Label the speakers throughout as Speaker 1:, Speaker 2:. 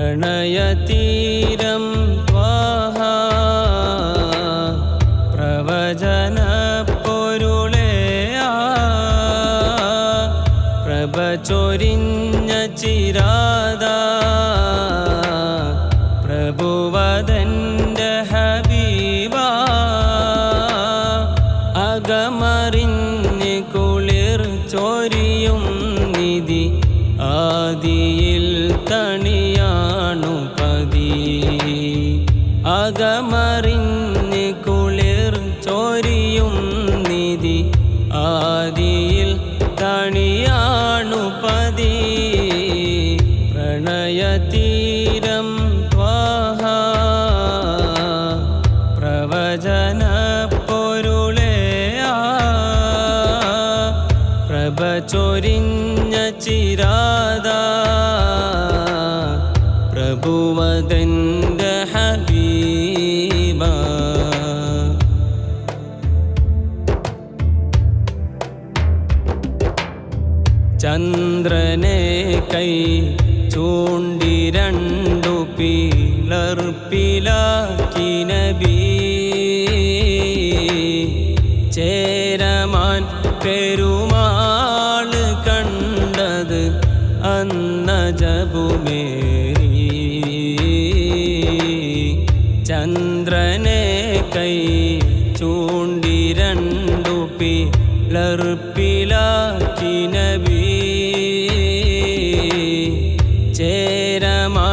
Speaker 1: പ്രണയതീരം ത്വാഹ. പ്രവചന പൊരുളേ ആ പ്രഭ ചൊരിഞ്ഞ ചിരാത അകമറിഞ്ഞ് കുളിർ ചൊരിയും പ്രണയതീരം ത്വാഹ. പ്രവചന പൊരുളേ പ്രഭ ചൊരിഞ്ഞ ചിരാത. പ്രഭുവതന്റെ ഹബീബ. ചന്ദ്രനെ കൈ ചൂണ്ടിരണ്ടു പീലർപ്പിലാക്കി നബി. ചേരമാൻ പെരുമാൾ കണ്ടത് അന്ന ജബുമേരി ചന്ദ്രനെ കൈ ചൂണ്ടിരണ്ടു പിളർപ്പിലാക്കി നബി.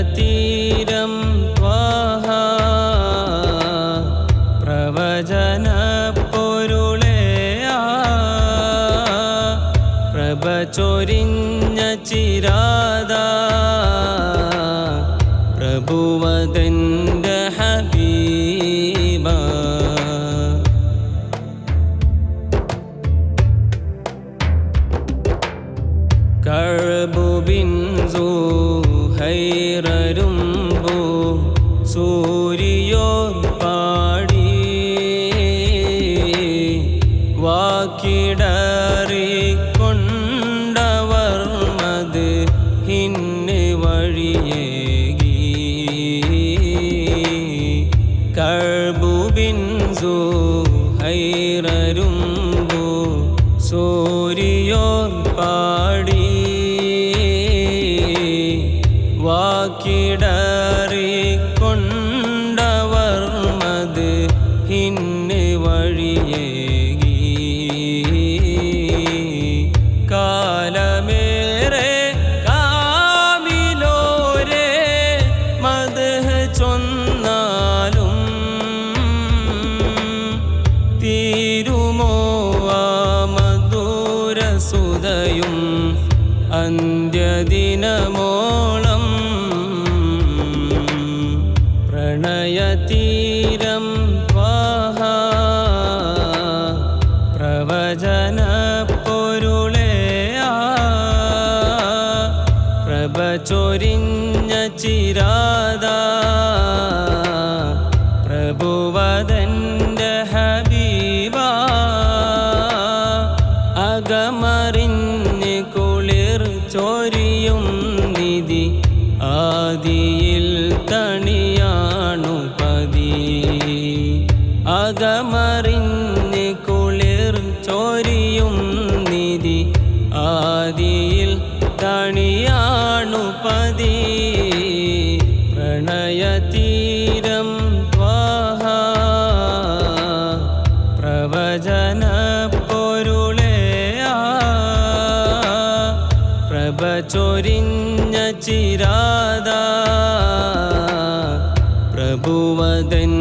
Speaker 1: പ്രണയതീരം ത്വാഹ. പ്രവചന പൊരുളേ കഴബുബിൻസു ഹൈറരുമ്പു സൂര്യോർ പാടി പ്രണയതീരം വാഹ. പ്രവചന പൊരുളേ പ്രഭ ചൊരിഞ്ഞ ചിരാത. പ്രഭുവതന്റെ ഹബീബ. അകമറിഞ്ഞ് കുളിർ ചൊരിയും നിധി ആദിയിൽ തണിയാണു ആദിയിൽ തണിയാണു പതി. പ്രണയതീരം ത്വാഹ പ്രവചന പൊരുളേ ആ. പ്രഭ ചൊരിഞ്ഞ ചിരാത. പ്രഭുവതന്റെ ഹബീബ